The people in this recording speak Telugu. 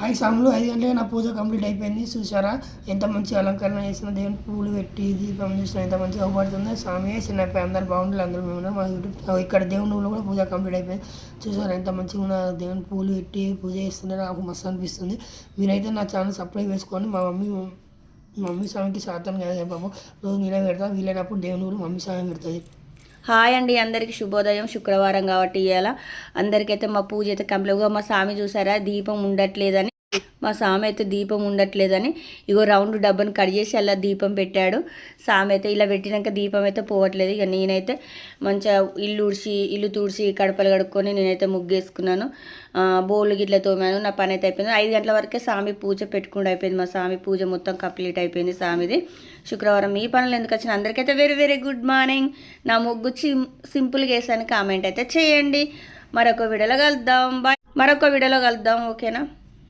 హాయ్ సాములు ఐదు గంటలకి నా పూజ కంప్లీట్ అయిపోయింది. చూసారా ఎంత మంచి అలంకరణ చేసిన దేవుని పూలు పెట్టి దీపం చూసిన ఎంత మంచిగా అవుపడుతుందో. స్వామి చిన్న అందరు బాగుంటుంది అందరూ మేము మా యూట్యూబ్ ఇక్కడ దేవుని ఊళ్ళో కూడా పూజ కంప్లీట్ అయిపోయింది. చూసారా ఎంత మంచిగా ఉన్న దేవుని పూలు పెట్టి పూజ చేస్తుంటే నాకు మస్తు అనిపిస్తుంది. మీరైతే నా ఛానల్ సబ్స్క్రైబ్ చేసుకోండి. మా మమ్మీ మా మమ్మీ స్వామికి సాధన కదా బాబు రోజు నేనే పెడతా. వీలైనప్పుడు దేవుని ఊరు మమ్మీ స్వామి పెడుతుంది. హాయ్ అండి. అందరికీ శుభోదయం. శుక్రవారం కాబట్టి ఇవాళ అందరికైతే మా పూజ అయితే కంప్లీట్గా మా స్వామి చూసారా? దీపం ఉండట్లేదని మా స్వామి అయితే దీపం ఉండట్లేదని. ఇగో రౌండ్ డబ్బాను కట్ చేసి అలా దీపం పెట్టాడు. సామె అయితే ఇలా పెట్టినాక దీపం అయితే పోవట్లేదు. ఇక నేనైతే మంచిగా ఇల్లు ఉడిచి ఇల్లు తుడిచి కడపలు కడుక్కొని నేనైతే ముగ్గేసుకున్నాను. బోళ్ళు గిట్ల తోమాను. నా పని అయితే అయిపోయింది. ఐదు గంటల వరకే స్వామి పూజ పెట్టుకుండా అయిపోయింది. మా స్వామి పూజ మొత్తం కంప్లీట్ అయిపోయింది స్వామిది శుక్రవారం ఈ పనులు ఎందుకు వచ్చిన అందరికైతే వెరీ వెరీ గుడ్ మార్నింగ్. నా ముగ్గు సిం సింపుల్గా వేసాను. కామెంట్ అయితే చేయండి. మరొక వీడియోలో కలుద్దాం. బాయ్. మరొక వీడియోలో కలుద్దాం. ఓకేనా?